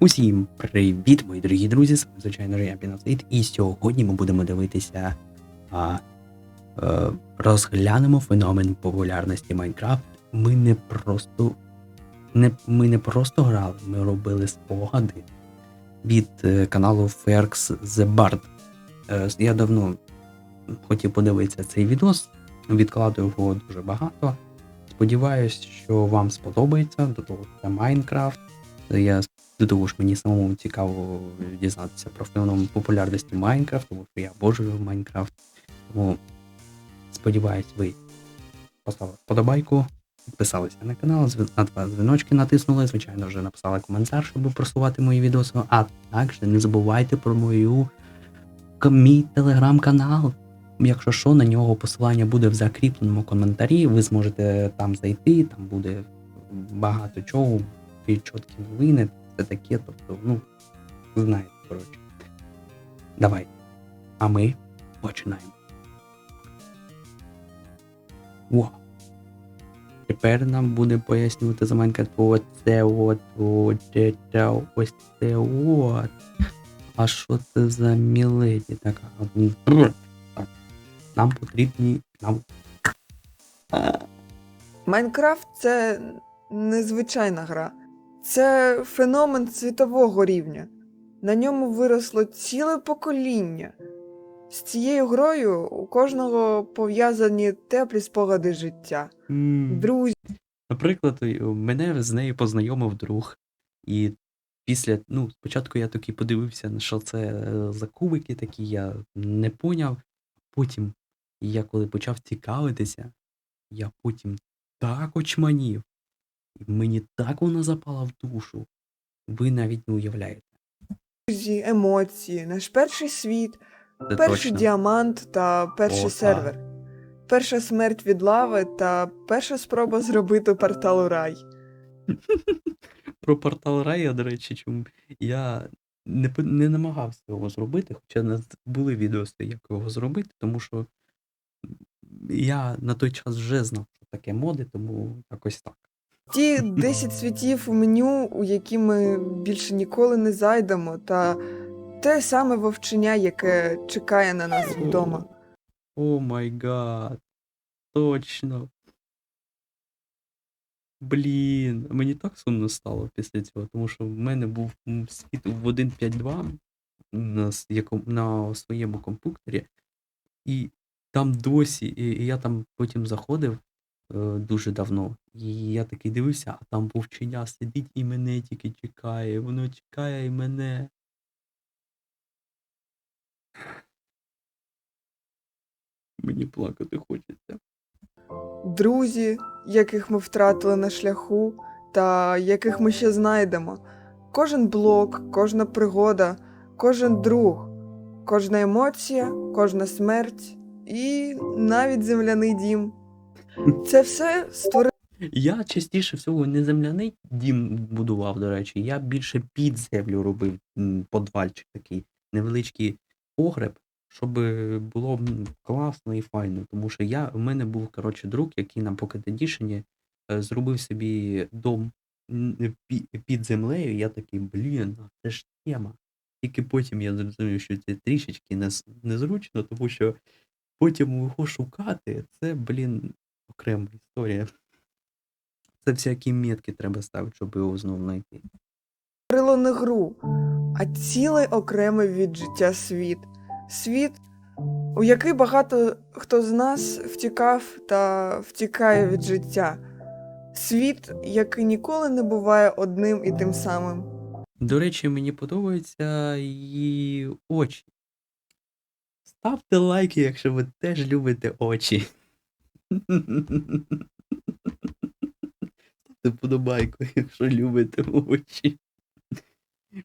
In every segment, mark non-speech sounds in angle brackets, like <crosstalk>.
Усім привіт, мої дорогі друзі! З вами, звичайно, я Пінацит, і сьогодні ми будемо дивитися, а, е, розглянемо феномен популярності Майнкрафт. Ми не просто не, ми не просто грали, ми робили спогади від е, каналу Ferx The Bard. Е, я давно хотів подивитися цей відос, відкладую його дуже багато. Сподіваюсь, що вам сподобається. До того це Майнкрафт. Я до того ж мені самому цікаво дізнатися про феномен популярності Майнкрафт, тому що я обожнюю Майнкрафт. Тому сподіваюсь, ви поставили подобайку, підписалися на канал, на два дзвіночки натиснули, звичайно, вже написали коментар, щоб просувати мої відоси. А також не забувайте про мою мій телеграм-канал. Якщо що, на нього посилання буде в закріпленому коментарі. Ви зможете там зайти, там буде багато чого, чіткі новини, це таке, тобто, ну, знаєте, коротше. Давай. А ми починаємо. О. Тепер нам буде пояснювати за Майнкрафт оце от, оце, ось це от. А що це за міледі така? Так. Нам потрібні. Нам. Майнкрафт це незвичайна гра. Це феномен світового рівня. На ньому виросло ціле покоління. З цією грою у кожного пов'язані теплі спогади життя. Друзі, Наприклад, е, мене з нею познайомив друг. І після, ну, спочатку я такий подивився, що це е, за кубики такі, я не поняв. Потім, я коли почав цікавитися, я потім так очманів. І мені так вона запала в душу. Ви навіть не уявляєте. емоції, наш перший світ, Це перший точно. діамант та перший О, так. сервер, перша смерть від лави та перша спроба зробити портал у рай. <laughs> Про портал Рая, до речі, чому я не, не намагався його зробити, хоча нас були відео, як його зробити, тому що я на той час вже знав, що таке моди, тому якось так. Ті 10 світів у меню, у які ми більше ніколи не зайдемо, та те саме вовчення, яке чекає на нас вдома. О май гад. Точно. Блін, мені так сумно стало після цього, тому що в мене був світ в 1.5.2 на, якому- на своєму комп'ютері, і там досі, і, я там потім заходив дуже давно, і я такий дивився, а там вовченя сидить і мене тільки чекає, воно чекає і мене. Мені плакати хочеться. Друзі, яких ми втратили на шляху, та яких ми ще знайдемо. Кожен блок, кожна пригода, кожен друг, кожна емоція, кожна смерть і навіть земляний дім. Це все створило Я частіше всього не земляний дім будував, до речі, я більше під землю робив подвальчик такий, невеличкий погреб, щоб було класно і файно. Тому що я, в мене був, коротше, друг, який на Edition е, зробив собі дом під землею. Я такий, блін, це ж тема. Тільки потім я зрозумів, що це трішечки незручно, тому що потім його шукати, це, блін, окрема історія. Це всякі метки треба ставити, щоб його знову знайти. не гру, а цілий окремий від життя світ. Світ, у який багато хто з нас втікав та втікає від життя. Світ, який ніколи не буває одним і тим самим. До речі, мені подобаються її очі. Ставте лайки, якщо ви теж любите очі. Ставте подобайку, якщо любите очі.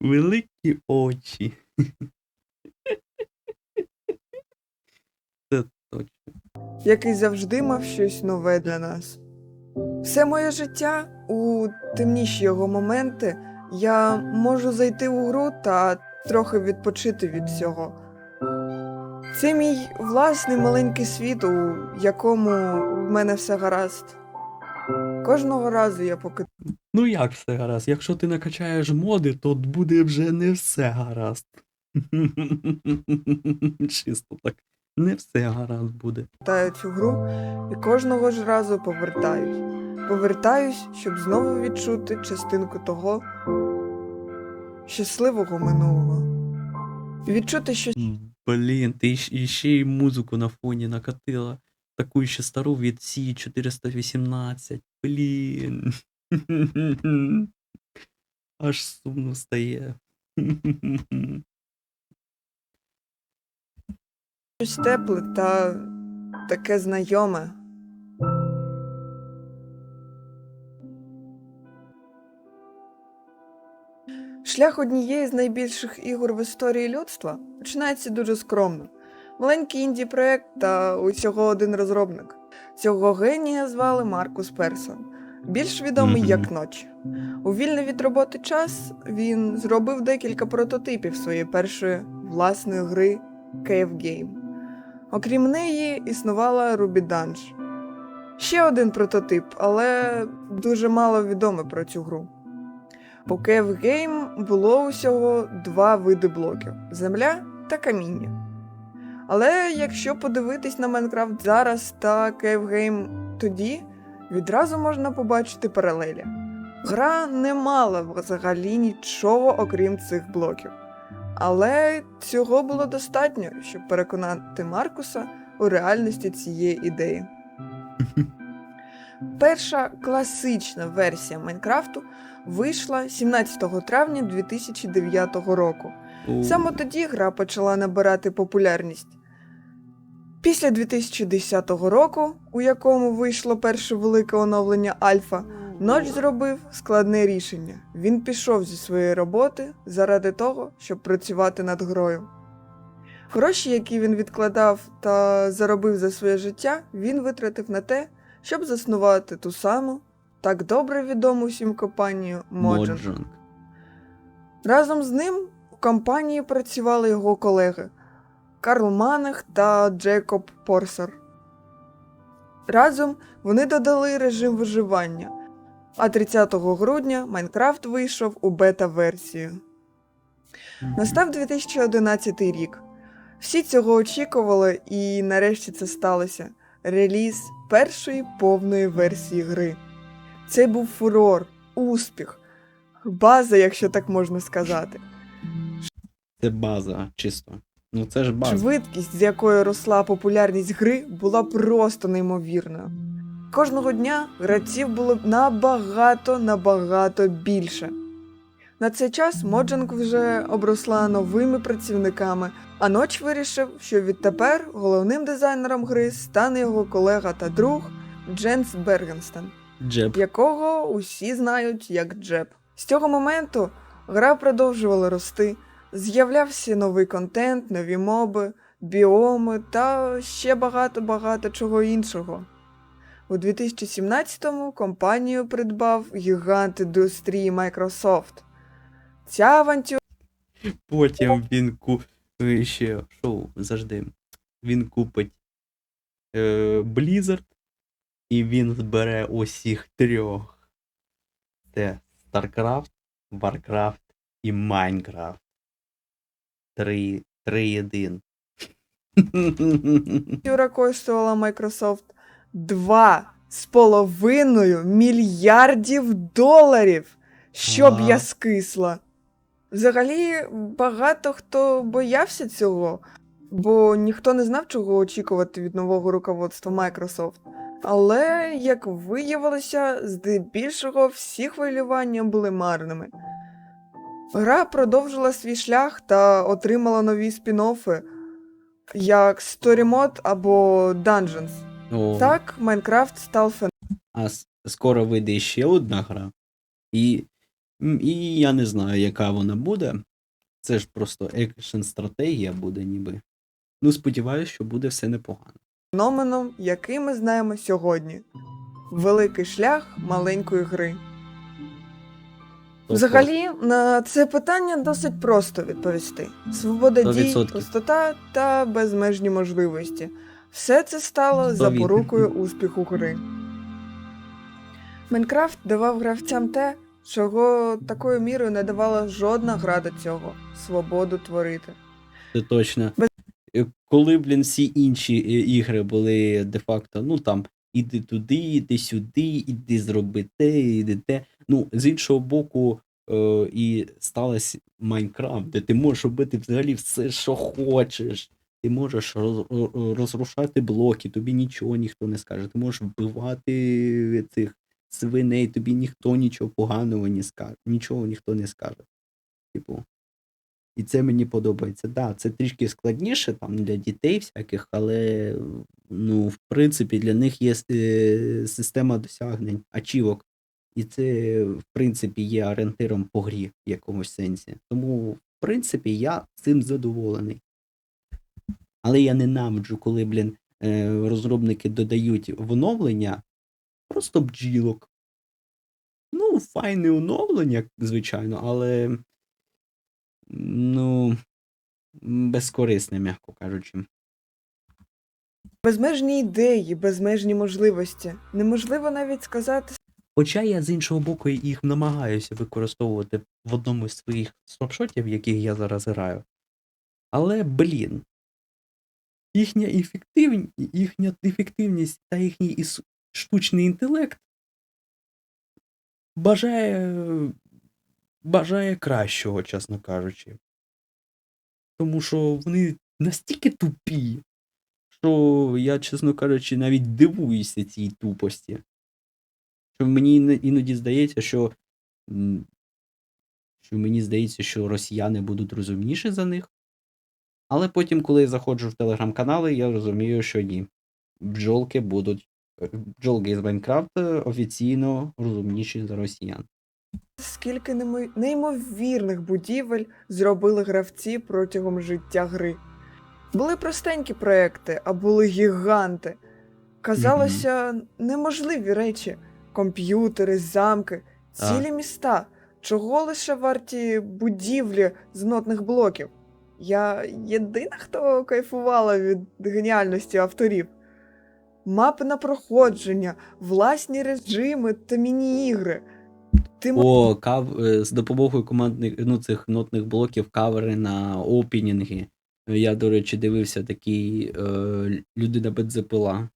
Великі очі. Це точно. який завжди мав щось нове для нас. Все моє життя у темніші його моменти я можу зайти у гру та трохи відпочити від всього. Це мій власний маленький світ, у якому в мене все гаразд. Кожного разу я поки Ну як все гаразд? Якщо ти накачаєш моди, то буде вже не все гаразд. <laughs> Чисто так. Не все гаразд буде. Повертаю цю гру і кожного ж разу повертаюсь. Повертаюсь, щоб знову відчути частинку того щасливого минулого. Відчути, що Блін, і ще й музику на фоні накатила. Таку ще стару від C 418. Блін. <laughs> Аж сумно стає. щось тепле та таке знайоме. Шлях однієї з найбільших ігор в історії людства починається дуже скромно. Маленький інді-проект та усього один розробник. Цього генія звали Маркус Персон, більш відомий як Ноч. У вільний від роботи час він зробив декілька прототипів своєї першої власної гри Cave Game. Окрім неї, існувала Ruby Dunge. Ще один прототип, але дуже мало відомо про цю гру. У Cave Game було усього два види блоків: земля та каміння. Але якщо подивитись на Майнкрафт зараз та Game тоді, відразу можна побачити паралелі. Гра не мала взагалі нічого окрім цих блоків. Але цього було достатньо, щоб переконати Маркуса у реальності цієї ідеї. <laughs> Перша класична версія Майнкрафту вийшла 17 травня 2009 року. Саме тоді гра почала набирати популярність. Після 2010 року, у якому вийшло перше велике оновлення Альфа, Ноч зробив складне рішення. Він пішов зі своєї роботи заради того, щоб працювати над грою. Гроші, які він відкладав та заробив за своє життя, він витратив на те, щоб заснувати ту саму, так добре відому всім компанію. Mojang. Разом з ним у компанії працювали його колеги Карл Манех та Джейкоб Порсер. Разом вони додали режим виживання, а 30 грудня Майнкрафт вийшов у бета-версію. Настав 2011 рік. Всі цього очікували, і нарешті це сталося. Реліз першої повної версії гри. Це був фурор, успіх, база, якщо так можна сказати. Це база, чисто. Ну це ж база. Швидкість, з якою росла популярність гри, була просто неймовірною. Кожного дня гравців було набагато набагато більше. На цей час Моджанг вже обросла новими працівниками, а ноч вирішив, що відтепер головним дизайнером гри стане його колега та друг Дженс Бергенстен Джеб. якого усі знають як Джеб. З цього моменту гра продовжувала рости, з'являвся новий контент, нові моби, біоми та ще багато-багато чого іншого. У 2017-му компанію придбав гігант індустрії Microsoft. Ця авантюра Потім він ку... е, ще шоу завжди. Він купить е, Blizzard, і він збере усіх трьох. Це StarCraft, Warcraft і Minecraft. Три, три єдин. <laughs> коштувала Microsoft 2,5 мільярдів доларів, щоб Ага. я скисла. Взагалі, багато хто боявся цього, бо ніхто не знав, чого очікувати від нового руководства Microsoft. Але, як виявилося, здебільшого всі хвилювання були марними. Гра продовжила свій шлях та отримала нові спін-оффи, як Story Mode або Dungeons. О, Так, Майнкрафт став А скоро вийде ще одна гра. І, і я не знаю, яка вона буде. Це ж просто екшн стратегія буде ніби. Ну, сподіваюся, що буде все непогано. феноменом, який ми знаємо сьогодні. Великий шлях маленької гри. Тобто, Взагалі, на це питання досить просто відповісти: свобода Сто дій, простота та безмежні можливості. Все це стало запорукою успіху гри. Майнкрафт давав гравцям те, чого такою мірою не давала жодна гра до цього свободу творити. Це точно. Е, Коли, блін, всі інші е, ігри були де-факто, ну там, іди туди, іди сюди, іди зроби те, іди те. Ну, з іншого боку, е, і сталося Майнкрафт, де ти можеш робити взагалі все, що хочеш. Ти можеш роз, розрушати блоки, тобі нічого ніхто не скаже. Ти можеш вбивати цих свиней, тобі ніхто нічого поганого не скаже, нічого ніхто не скаже. Типу. І це мені подобається. Да, це трішки складніше там для дітей всяких, але ну, в принципі, для них є е, система досягнень, ачівок. І це, в принципі, є орієнтиром по грі в якомусь сенсі. Тому, в принципі, я цим задоволений. Але я ненавиджу, коли, блін, е, розробники додають в оновлення просто бджілок. Ну, файне оновлення, звичайно, але ну, безкорисне, м'яко кажучи. Безмежні ідеї, безмежні можливості. Неможливо навіть сказати, Хоча я з іншого боку їх намагаюся використовувати в одному з своїх снапшотів, яких я зараз граю. Але, блін, їхня, ефектив... їхня ефективність та їхній іс... штучний інтелект бажає... бажає кращого, чесно кажучи. Тому що вони настільки тупі, що я, чесно кажучи, навіть дивуюся цій тупості. Що мені іноді здається, що, що мені здається, що росіяни будуть розумніші за них. Але потім, коли я заходжу в телеграм-канали, я розумію, що ні. Бджолки будуть. Бджолки з Майнкрафта офіційно розумніші за росіян. скільки немо- неймовірних будівель зробили гравці протягом життя гри. Були простенькі проекти, а були гіганти. Казалося, неможливі речі: комп'ютери, замки, цілі Так. міста. Чого лише варті будівлі з нотних блоків? Я єдина, хто кайфувала від геніальності авторів. Мапи на проходження, власні режими та міні-ігри. Ти О, кав... е, з допомогою командних ну, цих нотних блоків кавери на опінінги. Я, до речі, дивився такий е, людина бензопила.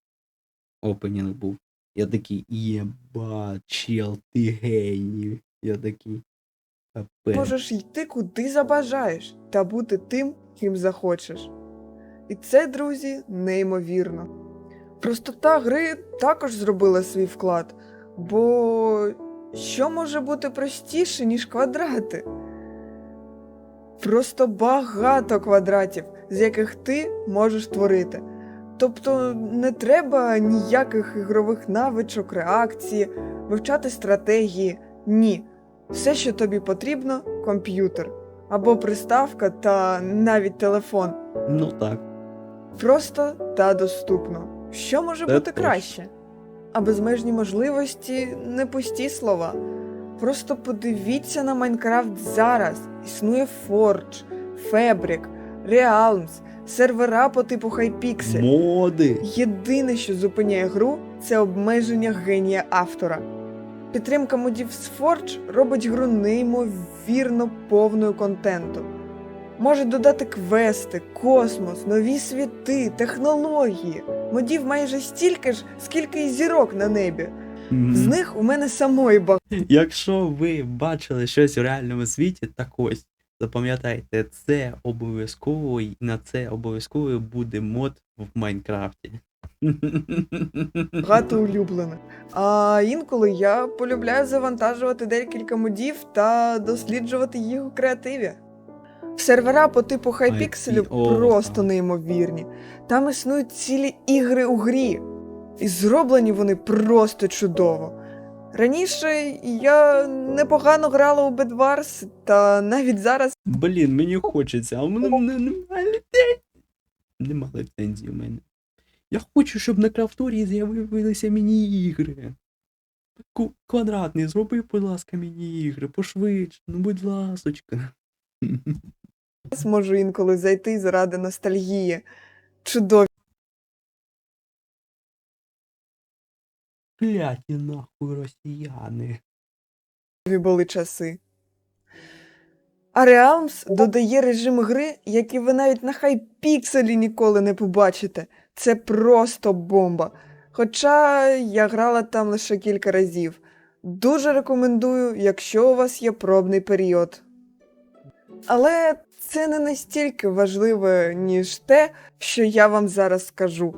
Опенінг був. Я такий, єба, чел, ти геній. Я такий. Капець. можеш йти куди забажаєш та бути тим, ким захочеш. І це, друзі, неймовірно. Простота гри також зробила свій вклад, бо що може бути простіше, ніж квадрати? Просто багато квадратів, з яких ти можеш творити. Тобто не треба ніяких ігрових навичок, реакції, вивчати стратегії. Ні. Все, що тобі потрібно, комп'ютер або приставка та навіть телефон. Ну так. Просто та доступно. Що може Це бути точно. краще? А безмежні можливості не пусті слова. Просто подивіться на Майнкрафт зараз. Існує Forge, Fabric, Realms, сервера по типу Hypixel. Моди. Єдине, що зупиняє гру, це обмеження генія автора. Підтримка модів з Forge робить гру неймовірно повною контенту. Може додати квести, космос, нові світи, технології. Модів майже стільки ж, скільки і зірок на небі. З них у мене самої багато. Якщо ви бачили щось у реальному світі, так ось запам'ятайте, це обов'язково і на це обов'язково буде мод в Майнкрафті. багато улюблених. А інколи я полюбляю завантажувати декілька модів та досліджувати їх у креативі. Сервера по типу о, просто неймовірні. Там існують цілі ігри у грі, і зроблені вони просто чудово. Раніше я непогано грала у Bedwars, та навіть зараз Блін, мені хочеться, а в мене мене немає ліцензії. Нема ліцензії в мене. Я хочу, щоб на крафторі з'явилися міні-ігри. Квадратний, зроби, будь ласка, міні-ігри, пошвидше, ну будь ласочка. <laughs> можу інколи зайти заради ностальгії. Чудові Кляті нахуй росіяни. були часи. А Realms додає режим гри, який ви навіть на хайпікселі ніколи не побачите. Це просто бомба. Хоча я грала там лише кілька разів. Дуже рекомендую, якщо у вас є пробний період. Але це не настільки важливе, ніж те, що я вам зараз скажу.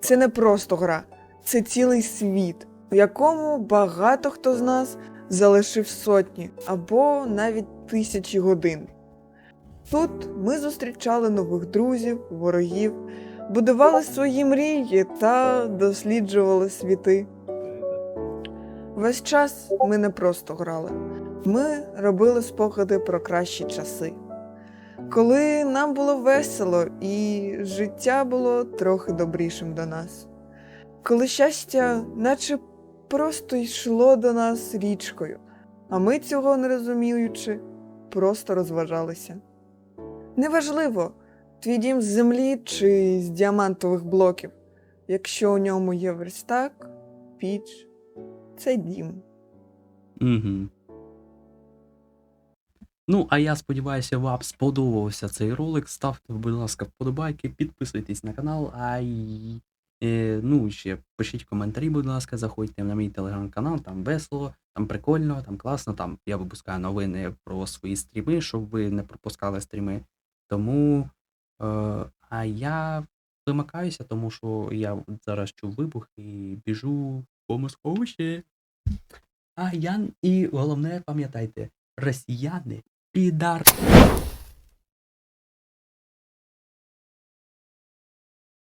Це не просто гра, це цілий світ, в якому багато хто з нас залишив сотні або навіть тисячі годин. Тут ми зустрічали нових друзів, ворогів, будували свої мрії та досліджували світи. Весь час ми не просто грали, ми робили спогади про кращі часи. Коли нам було весело і життя було трохи добрішим до нас. Коли щастя, наче просто йшло до нас річкою, а ми цього не розуміючи, просто розважалися. Неважливо, твій дім з землі чи з діамантових блоків, якщо у ньому є верстак, піч, це дім. Угу. Ну, а я сподіваюся, вам сподобався цей ролик. Ставте, будь ласка, вподобайки, підписуйтесь на канал. А е, ну, ще пишіть коментарі, будь ласка, заходьте на мій телеграм-канал, там весело, там прикольно, там класно. Там я випускаю новини про свої стріми, щоб ви не пропускали стріми. Тому. Е, а я вимикаюся, тому що я зараз чув вибух і біжу в бомбосховище. А я і головне, пам'ятайте, росіяни підар.